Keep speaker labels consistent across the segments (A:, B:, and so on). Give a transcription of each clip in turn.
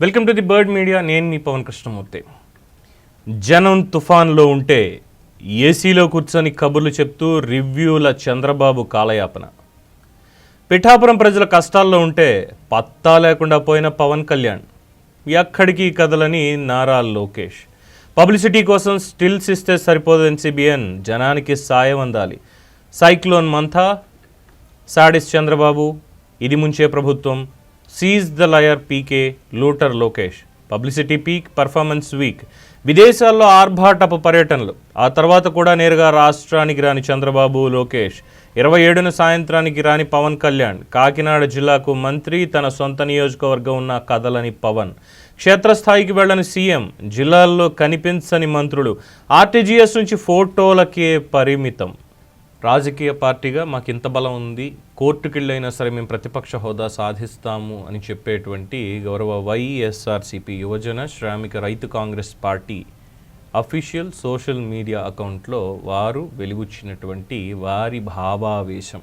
A: Welcome to the Bird Media నేను మీ పవన్ కృష్ణమూర్తి. జనం తుఫాన్లో ఉంటే ఏసీలో కూర్చొని కబుర్లు చెప్తూ రివ్యూల చంద్రబాబు కాలయాపన. పిఠాపురం ప్రజల కష్టాల్లో ఉంటే పత్తా లేకుండా పోయిన పవన్ కళ్యాణ్ ఎక్కడికి కదలని నారా లోకేష్. పబ్లిసిటీ కోసం స్టిల్స్ ఇస్తే సరిపోదు ఎన్సీబీఎన్ జనానికి సాయం అందాలి. సైక్లోన్ మంథా సాడిస్ చంద్రబాబు ఇది ముంచే ప్రభుత్వం. Seize the liar PK looter Lokesh publicity peak performance weak విదేశాల్లో ఆర్భాటపు పర్యటనలు. ఆ తర్వాత కూడా నేరుగా రాష్ట్రానికి రాని చంద్రబాబు లోకేష్. ఇరవై ఏడున సాయంత్రానికి రాని పవన్ కళ్యాణ్. కాకినాడ జిల్లాకు మంత్రి తన సొంత నియోజకవర్గం ఉన్న కదలని పవన్. క్షేత్రస్థాయికి వెళ్ళని సీఎం. జిల్లాల్లో కనిపించని మంత్రులు. ఆర్టీజీఎస్ నుంచి ఫోటోలకే పరిమితం. రాజకీయ పార్టీగా మాకు ఇంత బలం ఉంది కోర్టుకి వెళ్ళైనా సరే మేము ప్రతిపక్ష హోదా సాధిస్తాము అని చెప్పేటువంటి గౌరవ YSRCP Yuvajana Sramika Rythu Congress party official social media అకౌంట్లో వారు వెలుగుచ్చినటువంటి వారి భావావేశం.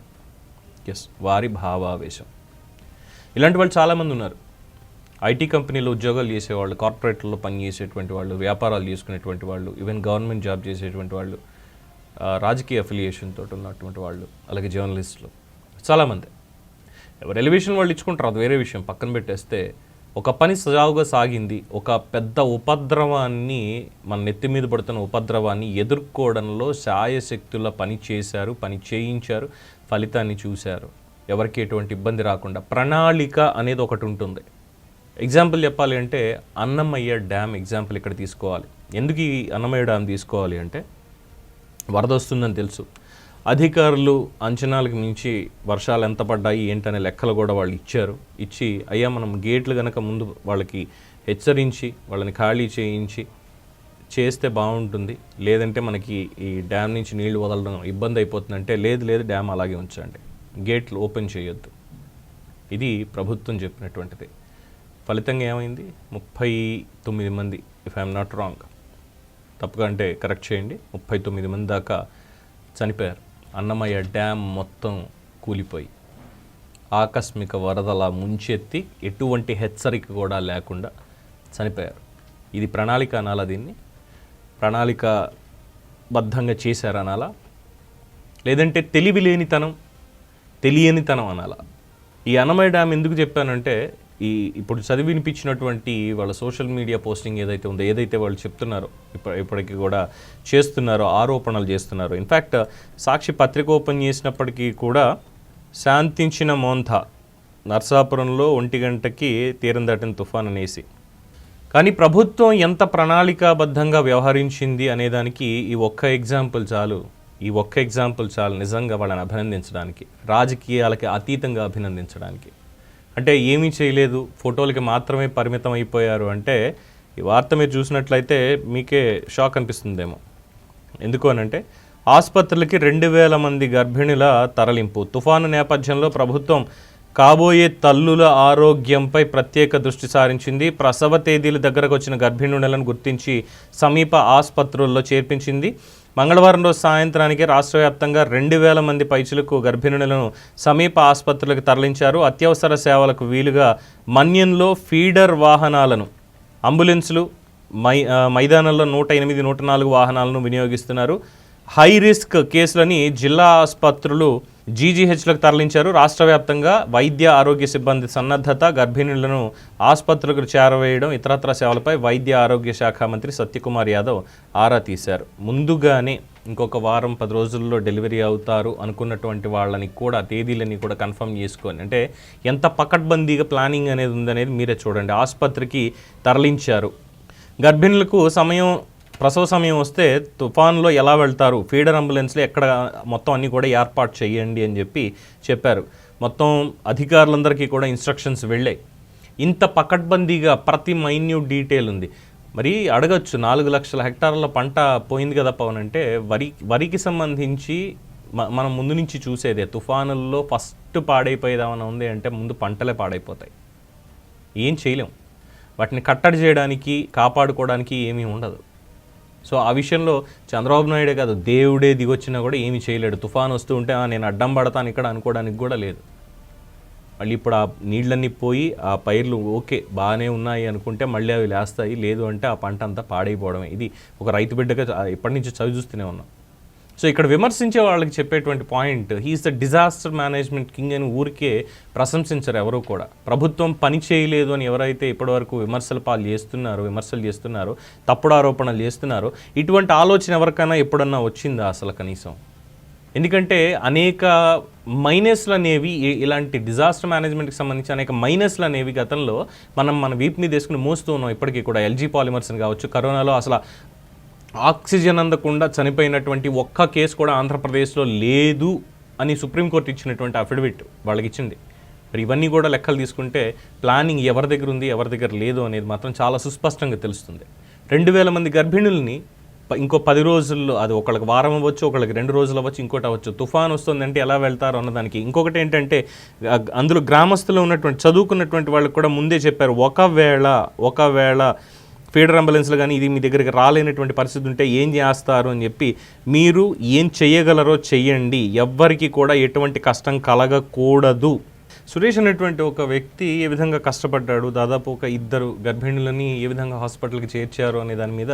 A: ఎస్ వారి భావావేశం. ఇలాంటి వాళ్ళు చాలామంది ఉన్నారు. ఐటీ కంపెనీలో ఉద్యోగాలు చేసేవాళ్ళు కార్పొరేట్లో పనిచేసేటువంటి వాళ్ళు వ్యాపారాలు చేసుకునేటువంటి వాళ్ళు ఈవెన్ గవర్నమెంట్ జాబ్ చేసేటువంటి వాళ్ళు. రాజకీయ అఫిలియేషన్ తోటి ఉన్నటువంటి వాళ్ళు అలాగే జర్నలిస్టులు చాలామంది. ఎవరు ఎలివేషన్ వాళ్ళు ఇచ్చుకుంటారు అది వేరే విషయం. పక్కన పెట్టేస్తే ఒక పని సజావుగా సాగింది ఒక పెద్ద ఉపద్రవాన్ని మన నెత్తి మీద పడుతున్న ఉపద్రవాన్ని ఎదుర్కోవడంలో శాయశక్తుల పని చేశారు పని చేయించారు ఫలితాన్ని చూశారు. ఎవరికి ఎటువంటి ఇబ్బంది రాకుండా ప్రణాళిక అనేది ఒకటి ఉంటుంది. ఎగ్జాంపుల్ చెప్పాలి అంటే అన్నమయ్య డ్యామ్ ఎగ్జాంపుల్ ఇక్కడ తీసుకోవాలి. ఎందుకు ఈ అన్నమయ్య డ్యామ్ తీసుకోవాలి అంటే వరద వస్తుందని తెలుసు. అధికారులు అంచనాలకు మించి వర్షాలు ఎంత పడ్డాయి ఏంటనే లెక్కలు కూడా వాళ్ళు ఇచ్చారు. ఇచ్చి అయ్యా మనం గేట్లు కనుక ముందు వాళ్ళకి హెచ్చరించి వాళ్ళని ఖాళీ చేయించి చేస్తే బాగుంటుంది. లేదంటే మనకి ఈ డ్యామ్ నుంచి నీళ్ళు వదలడం ఇబ్బంది అయిపోతుందంటే లేదు లేదు డ్యామ్ అలాగే ఉంచండి. గేట్లు ఓపెన్ చేయొద్దు. ఇది ప్రభుత్వం చెప్పినటువంటిది. ఫలితంగా ఏమైంది? ముప్పై తొమ్మిది మంది ఇఫ్ ఐఎమ్ నాట్ రాంగ్ తప్పుగా అంటే కరెక్ట్ చేయండి. ముప్పై తొమ్మిది మంది దాకా చనిపోయారు. అన్నమయ్య డ్యామ్ మొత్తం కూలిపోయి ఆకస్మిక వరదల ముంచెత్తి ఎటువంటి హెచ్చరిక కూడా లేకుండా చనిపోయారు. ఇది ప్రణాళిక అనాలా దీన్ని. ప్రణాళిక బద్ధంగా చేశారు అనాలా. లేదంటే తెలివి లేనితనం తెలియనితనం అనాలా. ఈ అన్నమయ్య డ్యామ్ ఎందుకు చెప్పానంటే ఈ ఇప్పుడు చదివి వినిపించినటువంటి వాళ్ళ సోషల్ మీడియా పోస్టింగ్ ఏదైతే ఉందో ఏదైతే వాళ్ళు చెప్తున్నారో ఇప్ప ఇప్పటికీ కూడా చేస్తున్నారో ఆరోపణలు చేస్తున్నారో ఇన్ఫ్యాక్ట్ సాక్షి పత్రిక ఓపెన్ చేసినప్పటికీ కూడా శాంతించిన మోంథ నర్సాపురంలో ఒంటి గంటకి తీరం దాటిన తుఫాన్ అనేసి. కానీ ప్రభుత్వం ఎంత ప్రణాళికాబద్ధంగా వ్యవహరించింది అనేదానికి ఈ ఒక్క ఎగ్జాంపుల్ చాలు. ఈ ఒక్క ఎగ్జాంపుల్ చాలు నిజంగా వాళ్ళని అభినందించడానికి రాజకీయాలకి అతీతంగా అభినందించడానికి. అంటే ఏమీ చేయలేదు ఫోటోలకి మాత్రమే పరిమితం అయిపోయారు అంటే ఈ వార్త మీరు చూసినట్లయితే మీకే షాక్ అనిపిస్తుందేమో. ఎందుకు అనంటే ఆసుపత్రులకి రెండు వేల మంది గర్భిణుల తరలింపు. తుఫాను నేపథ్యంలో ప్రభుత్వం కాబోయే తల్లుల ఆరోగ్యంపై ప్రత్యేక దృష్టి సారించింది. ప్రసవ తేదీల దగ్గరకు వచ్చిన గర్భిణులను గుర్తించి సమీప ఆసుపత్రుల్లో చేర్పించింది. మంగళవారం రోజు సాయంత్రానికి రాష్ట్ర వ్యాప్తంగా రెండు వేల మంది పైచులకు గర్భిణులను సమీప ఆసుపత్రులకు తరలించారు. అత్యవసర సేవలకు వీలుగా మన్యంలో ఫీడర్ వాహనాలను అంబులెన్సులు మై మైదానంలో నూట ఎనిమిది నూట నాలుగు వాహనాలను వినియోగిస్తున్నారు. హై రిస్క్ కేసులని జిల్లా ఆసుపత్రులు జీజీహెచ్లకు తరలించారు. రాష్ట్ర వ్యాప్తంగా వైద్య ఆరోగ్య సిబ్బంది సన్నద్ధత గర్భిణులను ఆసుపత్రులకు చేరవేయడం ఇతరత్ర సేవలపై వైద్య ఆరోగ్య శాఖ మంత్రి సత్యకుమార్ యాదవ్ ఆరా తీశారు. ముందుగానే ఇంకొక వారం పది రోజుల్లో డెలివరీ అవుతారు అనుకున్నటువంటి వాళ్ళని కూడా తేదీలని కూడా కన్ఫర్మ్ చేసుకొని అంటే ఎంత పకడ్బందీగా ప్లానింగ్ అనేది ఉందనేది మీరే చూడండి. ఆసుపత్రికి తరలించారు. గర్భిణులకు సమయం ప్రసవ సమయం వస్తే తుఫాన్లో ఎలా వెళ్తారు? ఫీడర్ అంబులెన్స్లో ఎక్కడ మొత్తం అన్నీ కూడా ఏర్పాటు చేయండి అని చెప్పి చెప్పారు. మొత్తం అధికారులందరికీ కూడా ఇన్స్ట్రక్షన్స్ వెళ్ళాయి. ఇంత పకడ్బందీగా ప్రతి మైన్యూట్ డీటెయిల్ ఉంది. మరి అడగచ్చు నాలుగు లక్షల హెక్టార్ల పంట పోయింది కదా పవన్ అంటే వరి వరికి సంబంధించి మనం ముందు నుంచి చూసేదే తుఫానుల్లో ఫస్ట్ పాడైపోయేదామని ఉంది అంటే ముందు పంటలే పాడైపోతాయి. ఏం చేయలేం. వాటిని కట్టడి చేయడానికి కాపాడుకోవడానికి ఏమీ ఉండదు. సో ఆ విషయంలో చంద్రబాబు నాయుడే కాదు దేవుడే దిగొచ్చినా కూడా ఏమీ చేయలేడు. తుఫాన్ వస్తూ ఉంటే "ఆ, నేను అడ్డం పడతాను ఇక్కడ అనుకోవడానికి కూడా లేదు. మళ్ళీ ఇప్పుడు ఆ నీళ్ళన్నీ పోయి ఆ పైర్లు ఓకే బాగానే ఉన్నాయి అనుకుంటే మళ్ళీ అవి లేస్తాయి. లేదు అంటే ఆ పంట అంతా పాడైపోవడమే. ఇది ఒక రైతు బిడ్డగా ఎప్పటి నుంచి చవి చూస్తూనే ఉన్నాం. సో ఇక్కడ విమర్శించే వాళ్ళకి చెప్పేటువంటి point he is the disaster management king అని ఊరికే ప్రశంసించరు ఎవరు కూడా. ప్రభుత్వం పని చేయలేదు అని ఎవరైతే ఇప్పటివరకు విమర్శల పాలు చేస్తున్నారు విమర్శలు చేస్తున్నారు తప్పుడు ఆరోపణలు చేస్తున్నారు ఇటువంటి ఆలోచన ఎవరికైనా ఎప్పుడన్నా వచ్చిందా అసలు కనీసం? ఎందుకంటే అనేక మైనస్లు అనేవి ఇలాంటి డిజాస్టర్ మేనేజ్మెంట్కి సంబంధించి అనేక మైనస్లు అనేవి గతంలో మనం మన వీపు మీద వేసుకుని మోస్తూ ఉన్నాం. ఇప్పటికీ కూడా ఎల్జీ పాలిమర్స్ అని కావచ్చు కరోనాలో అసలు ఆక్సిజన్ అందకుండా చనిపోయినటువంటి ఒక్క కేసు కూడా ఆంధ్రప్రదేశ్లో లేదు అని సుప్రీంకోర్టు ఇచ్చినటువంటి అఫిడవిట్ వాళ్ళకి ఇచ్చింది మరి ఇవన్నీ కూడా లెక్కలు తీసుకుంటే ప్లానింగ్ ఎవరి దగ్గర ఉంది ఎవరి దగ్గర లేదు అనేది మాత్రం చాలా సుస్పష్టంగా తెలుస్తుంది. రెండు వేల మంది గర్భిణుల్ని ప- ఇంకో పది రోజుల్లో అది ఒకళ్ళకి వారం అవ్వచ్చు ఒకళ్ళకి రెండు రోజులు అవ్వచ్చు ఇంకోటి అవ్వచ్చు తుఫాన్ వస్తుందంటే ఎలా వెళ్తారు అన్నదానికి. ఇంకొకటి ఏంటంటే అందులో గ్రామస్తులు ఉన్నటువంటి చదువుకున్నటువంటి వాళ్ళకి కూడా ముందే చెప్పారు ఒకవేళ ఒకవేళ ఫీడర్ అంబులెన్స్లు కానీ ఇది మీ దగ్గరికి రాలేనటువంటి పరిస్థితి ఉంటే ఏం చేస్తారు అని చెప్పి మీరు ఏం చేయగలరో చెయ్యండి. ఎవ్వరికి కూడా ఎటువంటి కష్టం కలగకూడదు. సురేష్ అనేటువంటి ఒక వ్యక్తి ఏ విధంగా కష్టపడ్డాడు? దాదాపు ఒక ఇద్దరు గర్భిణులని ఏ విధంగా హాస్పిటల్కి చేర్చారు అనే దాని మీద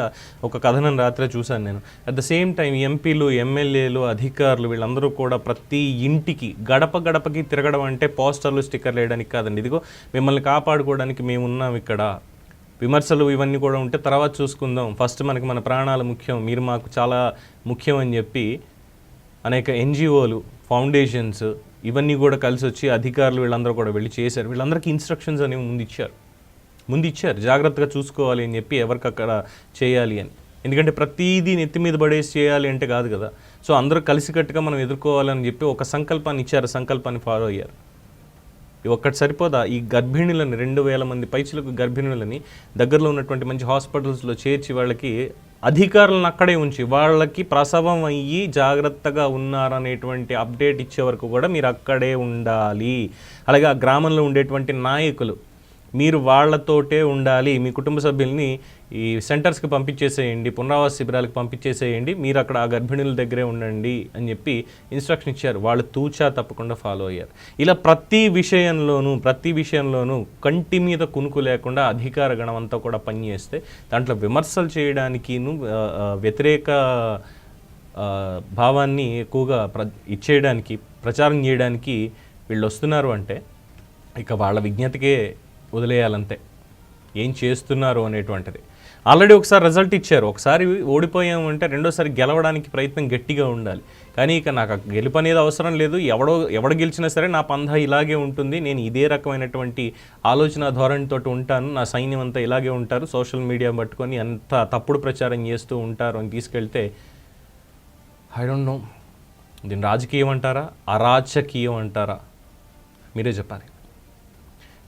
A: ఒక కథనం రాత్రే చూశాను నేను. అట్ ద సేమ్ టైం ఎంపీలు ఎమ్మెల్యేలు అధికారులు వీళ్ళందరూ కూడా ప్రతి ఇంటికి గడప గడపకి తిరగడం అంటే పోస్టర్లు స్టిక్కర్లు వేయడానికి కాదండి. ఇదిగో మిమ్మల్ని కాపాడుకోవడానికి మేము ఉన్నాం ఇక్కడ. విమర్శలు ఇవన్నీ కూడా ఉంటే తర్వాత చూసుకుందాం. ఫస్ట్ మనకి మన ప్రాణాలు ముఖ్యం. మీరు మాకు చాలా ముఖ్యం అని చెప్పి అనేక ఎన్జిఓలు ఫౌండేషన్స్ ఇవన్నీ కూడా కలిసి వచ్చి అధికారులు వీళ్ళందరూ కూడా వెళ్ళి చేశారు. వీళ్ళందరికీ ఇన్స్ట్రక్షన్స్ అనేవి ముందు ఇచ్చారు. ముందు ఇచ్చారు. జాగ్రత్తగా చూసుకోవాలి అని చెప్పి ఎవరికక్కడ చేయాలి అని. ఎందుకంటే ప్రతిదీ నెత్తి మీద పడేసి చేయాలి అంటే కాదు కదా. సో అందరూ కలిసికట్టుగా మనం ఎదుర్కోవాలని చెప్పి ఒక సంకల్పాన్ని ఇచ్చారు. సంకల్పాన్ని ఫాలో అయ్యారు. ఒక్కటి సరిపోదా? ఈ గర్భిణులని రెండు వేల మంది పైచులకు గర్భిణులని దగ్గరలో ఉన్నటువంటి మంచి హాస్పిటల్స్లో చేర్చి వాళ్ళకి అధికారులను అక్కడే ఉంచి వాళ్ళకి ప్రసవం అయ్యి జాగ్రత్తగా ఉన్నారనేటువంటి అప్డేట్ ఇచ్చే వరకు కూడా మీరు అక్కడే ఉండాలి. అలాగే ఆ గ్రామంలో ఉండేటువంటి నాయకులు మీరు వాళ్ళతోటే ఉండాలి మీ కుటుంబ సభ్యుల్ని ఈ సెంటర్స్కి పంపించేసేయండి పునరావాస శిబిరాలకు పంపించేసేయండి మీరు అక్కడ ఆ గర్భిణుల దగ్గరే ఉండండి అని చెప్పి ఇన్స్ట్రక్షన్ ఇచ్చారు. వాళ్ళు తూచా తప్పకుండా ఫాలో అయ్యారు. ఇలా ప్రతి విషయంలోనూ ప్రతి విషయంలోనూ కంటి మీద కునుకు లేకుండా అధికార గణం అంతా కూడా పనిచేస్తే దాంట్లో విమర్శలు చేయడానికిను వ్యతిరేక భావాన్ని ఎక్కువగా ప్ర ఇచ్చేయడానికి ప్రచారం చేయడానికి వీళ్ళు వస్తున్నారు అంటే ఇక వాళ్ళ విజ్ఞతకే వదిలేయాలంతే. ఏం చేస్తున్నారు అనేటువంటిది. ఆల్రెడీ ఒకసారి రిజల్ట్ ఇచ్చారు. ఒకసారి ఓడిపోయామంటే రెండోసారి గెలవడానికి ప్రయత్నం గట్టిగా ఉండాలి. కానీ ఇక నాకు గెలుపు అనేది అవసరం లేదు. ఎవడో ఎవడ గెలిచినా సరే నా పంధ ఇలాగే ఉంటుంది. నేను ఇదే రకమైనటువంటి ఆలోచన ధోరణితో ఉంటాను. నా సైన్యం అంతా ఇలాగే ఉంటారు. సోషల్ మీడియా పట్టుకొని అంత తప్పుడు ప్రచారం చేస్తూ ఉంటారు అని తీసుకెళ్తే ఐ డోంట్ నో దీన్ని రాజకీయం అంటారా? అరాచకీయం అంటారా? మీరే చెప్పాలి.